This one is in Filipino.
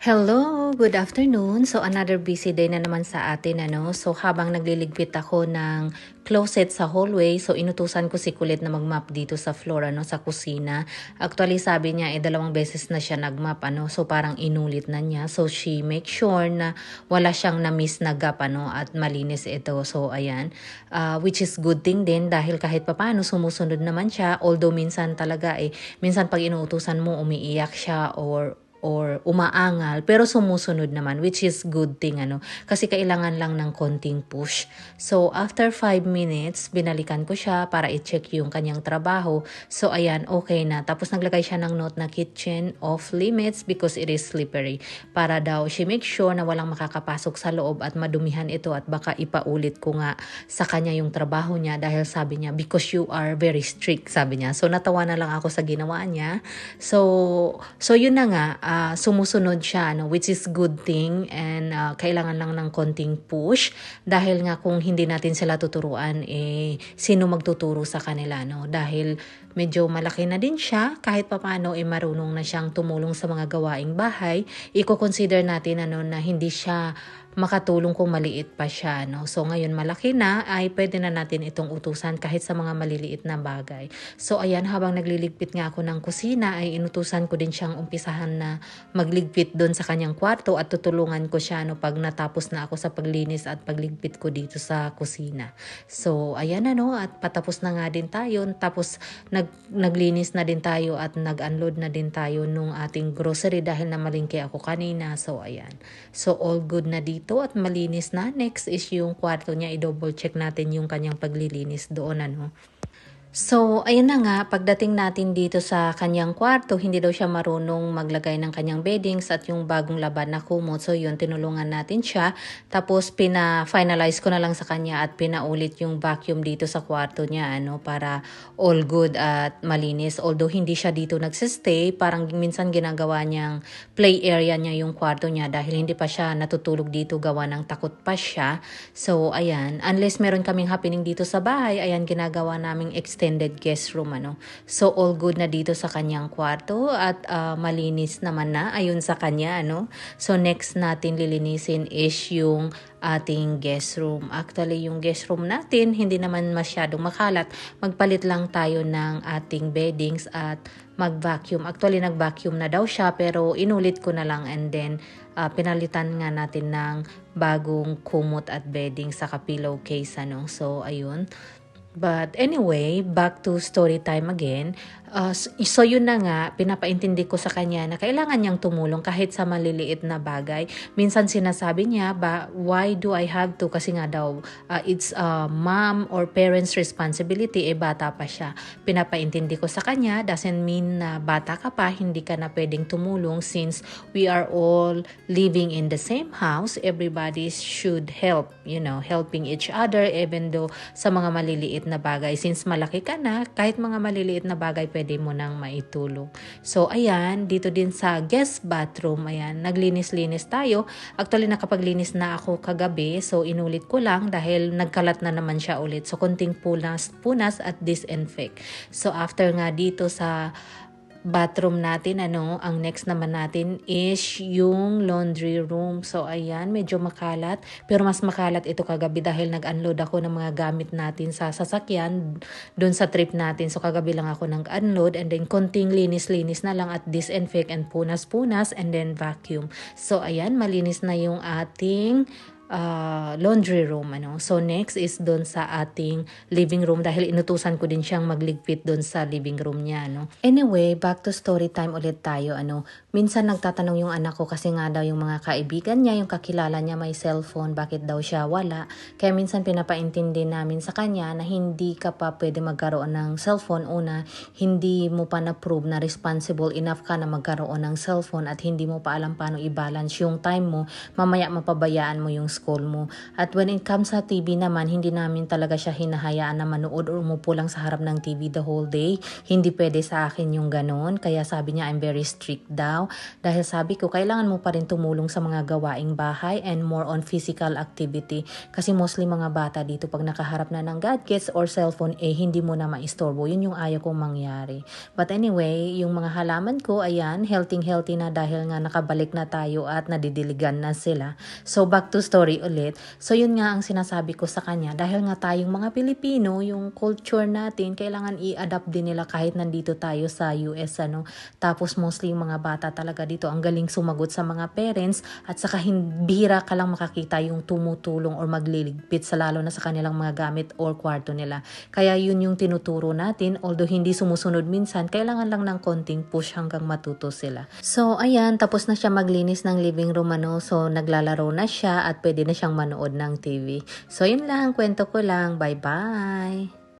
Hello, good afternoon. So another busy day na naman sa atin ano. So habang nagliligpit ako ng closet sa hallway, so inutusan ko si Kulit na magmap dito sa floor ano sa kusina. Actually sabi niya eh dalawang beses na siya nagmap ano. So parang inulit na niya. So she make sure na wala siyang na-miss na gap ano at malinis ito. So ayan, uh, which is good thing din dahil kahit papaano sumusunod naman siya. Although minsan talaga eh, minsan pag inuutusan mo umiiyak siya or or umaangal pero sumusunod naman which is good thing ano. Kasi kailangan lang ng konting push. So after 5 minutes binalikan ko siya para i-check yung kanyang trabaho. So ayan okay na. Tapos naglagay siya ng note na kitchen off limits because it is slippery. Para daw she make sure na walang makakapasok sa loob at madumihan ito at baka ipaulit ko nga sa kanya yung trabaho niya dahil sabi niya because you are very strict sabi niya. So natawa na lang ako sa ginawa niya. So so yun na nga uh, sumusunod siya, no, which is good thing and uh, kailangan lang ng konting push dahil nga kung hindi natin sila tuturuan, eh, sino magtuturo sa kanila, no? Dahil medyo malaki na din siya, kahit papano, eh, marunong na siyang tumulong sa mga gawaing bahay, i-consider natin ano, na hindi siya makatulong kung maliit pa siya. No? So ngayon malaki na ay pwede na natin itong utusan kahit sa mga maliliit na bagay. So ayan habang nagliligpit nga ako ng kusina ay inutusan ko din siyang umpisahan na magligpit doon sa kanyang kwarto at tutulungan ko siya no, pag natapos na ako sa paglinis at pagligpit ko dito sa kusina. So ayan na no at patapos na nga din tayo tapos nag, naglinis na din tayo at nag-unload na din tayo nung ating grocery dahil namalingki ako kanina. So ayan. So all good na dito dito at malinis na. Next is yung kwarto niya. I-double check natin yung kanyang paglilinis doon. Ano. So, ayun na nga, pagdating natin dito sa kanyang kwarto, hindi daw siya marunong maglagay ng kanyang beddings at yung bagong laban na kumot. So, yun, tinulungan natin siya. Tapos, pina-finalize ko na lang sa kanya at pinaulit yung vacuum dito sa kwarto niya, ano, para all good at malinis. Although, hindi siya dito nagsistay, parang minsan ginagawa niyang play area niya yung kwarto niya dahil hindi pa siya natutulog dito, gawa ng takot pa siya. So, ayan, unless meron kaming happening dito sa bahay, ayan, ginagawa naming extended guest room ano. So all good na dito sa kanyang kwarto at uh, malinis naman na ayun sa kanya ano. So next natin lilinisin is yung ating guest room. Actually yung guest room natin hindi naman masyadong makalat. Magpalit lang tayo ng ating beddings at mag-vacuum. Actually nag-vacuum na daw siya pero inulit ko na lang and then uh, pinalitan nga natin ng bagong kumot at bedding sa pillowcase ano. So ayun. But anyway, back to story time again. Uh, so yun na nga, pinapaintindi ko sa kanya na kailangan niyang tumulong kahit sa maliliit na bagay. Minsan sinasabi niya, ba, why do I have to? Kasi nga daw, uh, it's a mom or parent's responsibility, eh bata pa siya. Pinapaintindi ko sa kanya, doesn't mean na bata ka pa, hindi ka na pwedeng tumulong since we are all living in the same house. Everybody should help, you know, helping each other even though sa mga maliliit na bagay. Since malaki ka na, kahit mga maliliit na bagay, pwede mo nang maitulong. So, ayan, dito din sa guest bathroom, ayan, naglinis-linis tayo. Actually, nakapaglinis na ako kagabi, so inulit ko lang dahil nagkalat na naman siya ulit. So, konting punas, punas at disinfect. So, after nga dito sa bathroom natin, ano, ang next naman natin is yung laundry room. So, ayan, medyo makalat. Pero mas makalat ito kagabi dahil nag-unload ako ng mga gamit natin sa sasakyan doon sa trip natin. So, kagabi lang ako nag-unload and then konting linis-linis na lang at disinfect and punas-punas and then vacuum. So, ayan, malinis na yung ating uh, laundry room. Ano? So next is doon sa ating living room dahil inutusan ko din siyang magligpit doon sa living room niya. No? Anyway, back to story time ulit tayo. Ano? Minsan nagtatanong yung anak ko kasi nga daw yung mga kaibigan niya, yung kakilala niya may cellphone, bakit daw siya wala. Kaya minsan pinapaintindi namin sa kanya na hindi ka pa pwede magkaroon ng cellphone. Una, hindi mo pa na-prove na responsible enough ka na magkaroon ng cellphone at hindi mo pa alam paano i-balance yung time mo. Mamaya mapabayaan mo yung school mo. At when it comes sa TV naman, hindi namin talaga siya hinahayaan na manood or umupo lang sa harap ng TV the whole day. Hindi pwede sa akin yung ganon. Kaya sabi niya, I'm very strict daw. Dahil sabi ko, kailangan mo pa rin tumulong sa mga gawaing bahay and more on physical activity. Kasi mostly mga bata dito, pag nakaharap na ng gadgets or cellphone, eh hindi mo na maistorbo. Yun yung ayaw kong mangyari. But anyway, yung mga halaman ko, ayan, healthy-healthy na dahil nga nakabalik na tayo at nadidiligan na sila. So back to story ulit. So yun nga ang sinasabi ko sa kanya dahil nga tayong mga Pilipino, yung culture natin kailangan i-adapt din nila kahit nandito tayo sa US ano. Tapos mostly yung mga bata talaga dito ang galing sumagot sa mga parents at saka bihira ka lang makakita yung tumutulong or magliligpit sa lalo na sa kanilang mga gamit or kwarto nila. Kaya yun yung tinuturo natin although hindi sumusunod minsan, kailangan lang ng konting push hanggang matuto sila. So ayan, tapos na siya maglinis ng living room ano. So naglalaro na siya at pwede na siyang manood ng TV. So yun lang, kwento ko lang. Bye-bye!